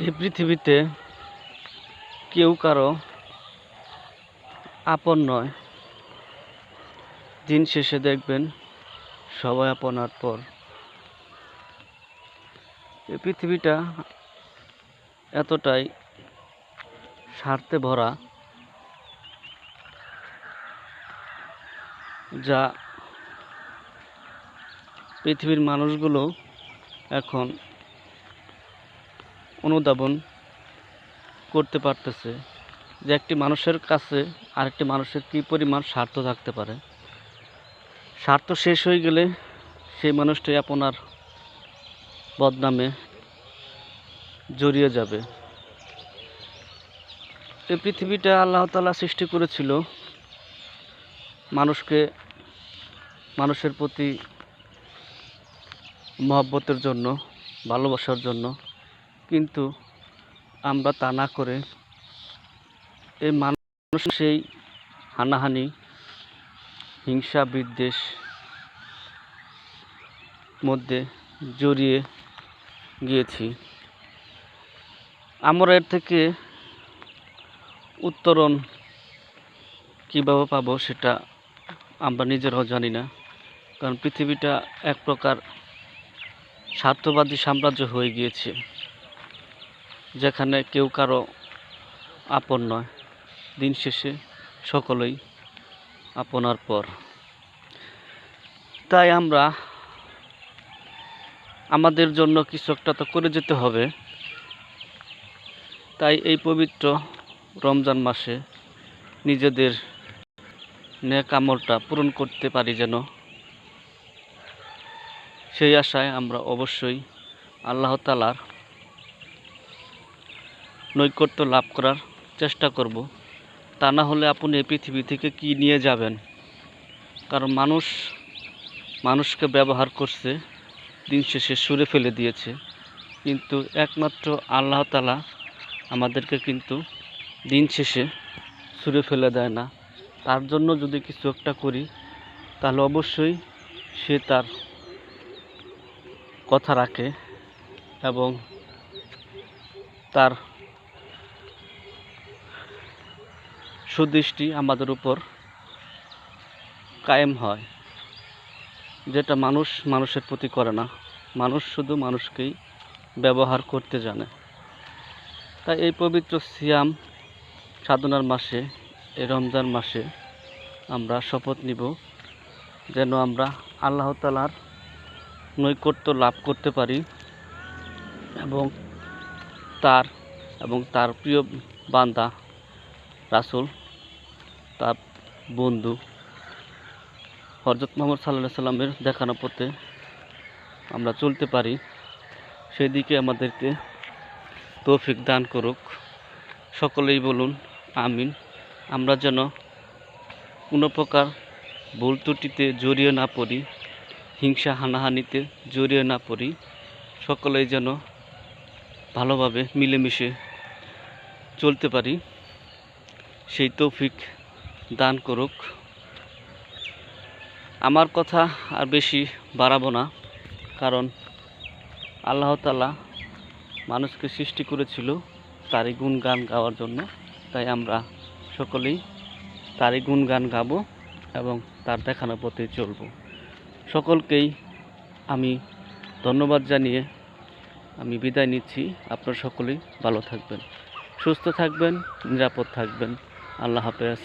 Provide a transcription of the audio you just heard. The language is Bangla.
এই পৃথিবীতে কেউ কারও আপন নয়। দিন শেষে দেখবেন সবাই আপনার পর। এই পৃথিবীটা এতটাই স্বার্থে ভরা যা পৃথিবীর মানুষগুলো এখন অনুধাবন করতে পারতেছে যে একটি মানুষের কাছে আরেকটি মানুষের কী পরিমাণ স্বার্থ থাকতে পারে। স্বার্থ শেষ হয়ে গেলে সেই মানুষটি আপনার বদনামে জড়িয়ে যাবে। এই পৃথিবীটা আল্লাহ তালা সৃষ্টি করেছিল মানুষকে মানুষের প্রতি মহব্বতের জন্য, ভালোবাসার জন্য। কিন্তু আমরা তা না করে এই মানুষ সেই হানাহানি, হিংসা বিদ্বেষ মধ্যে জড়িয়ে গিয়েছি। আমরা এর থেকে উত্তরণ কীভাবে পাবো সেটা আমরা নিজেরাও জানি না, কারণ পৃথিবীটা এক প্রকার স্বার্থবাদী সাম্রাজ্য হয়ে গিয়েছে। যেখানে কেউ কারও আপন নয়। দিন শেষে সকলেই আপনার পর। তাই আমরা আমাদের জন্য কিছু একটা তো করে যেতে হবে। তাই এই পবিত্র রমজান মাসে নিজেদের নেক আমলটা পূরণ করতে পারি যেন। সেই আশায় আমরা অবশ্যই আল্লাহ তালার নৈকট্য লাভ করার চেষ্টা করব। তা না হলে আপনি এই পৃথিবী থেকে কি নিয়ে যাবেন? কারণ মানুষ, মানুষকে ব্যবহার করছে, দিন শেষে সুরে ফেলে দিয়েছে। কিন্তু একমাত্র আল্লাহ তালা আমাদেরকে কিন্তু দিন শেষে সুরে ফেলে দেয় না। তার জন্য যদি কিছু একটা করি, তাহলে অবশ্যই সে তার কথা রাখে এবং তার সুদৃষ্টি আমাদের উপর কায়েম হয়। যেটা মানুষ মানুষের প্রতি করে না। মানুষ শুধু মানুষকেই ব্যবহার করতে জানে। তাই এই পবিত্র সিয়াম সাধনার মাসে, এই রমজান মাসে আমরা শপথ নিব যেন আমরা আল্লাহ তালার নৈকট্য লাভ করতে পারি এবং তার এবং তার প্রিয় বান্দা রাসুল, তার বন্ধু হজরত মোহাম্মদ সাল্লাহ সাল্লামের দেখানো পথে আমরা চলতে পারি। সেদিকে আমাদেরকে তৌফিক দান করুক। সকলেই বলুন, আমিন। আমরা যেন কোনো প্রকার ভুল ত্রুটিতে জড়িয়ে না পড়ি, হিংসা হানাহানিতে জড়িয়ে না পড়ি, সকলেই যেন ভালোভাবে মিলেমিশে চলতে পারি। সেই তৌফিক দান করুক। আমার কথা আর বেশি বাড়াবো না, কারণ আল্লাহ তালা মানুষকে সৃষ্টি করেছিল তারই গুণগান গাওয়ার জন্য। তাই আমরা সকলেই তারই গুণগান গাবো এবং তার দেখানো পথে চলবো। সকলকেই আমি ধন্যবাদ জানিয়ে আমি বিদায় নিচ্ছি। আপনারা সকলেই ভালো থাকবেন, সুস্থ থাকবেন, নিরাপদ থাকবেন। আল্লাহ হাফেজ।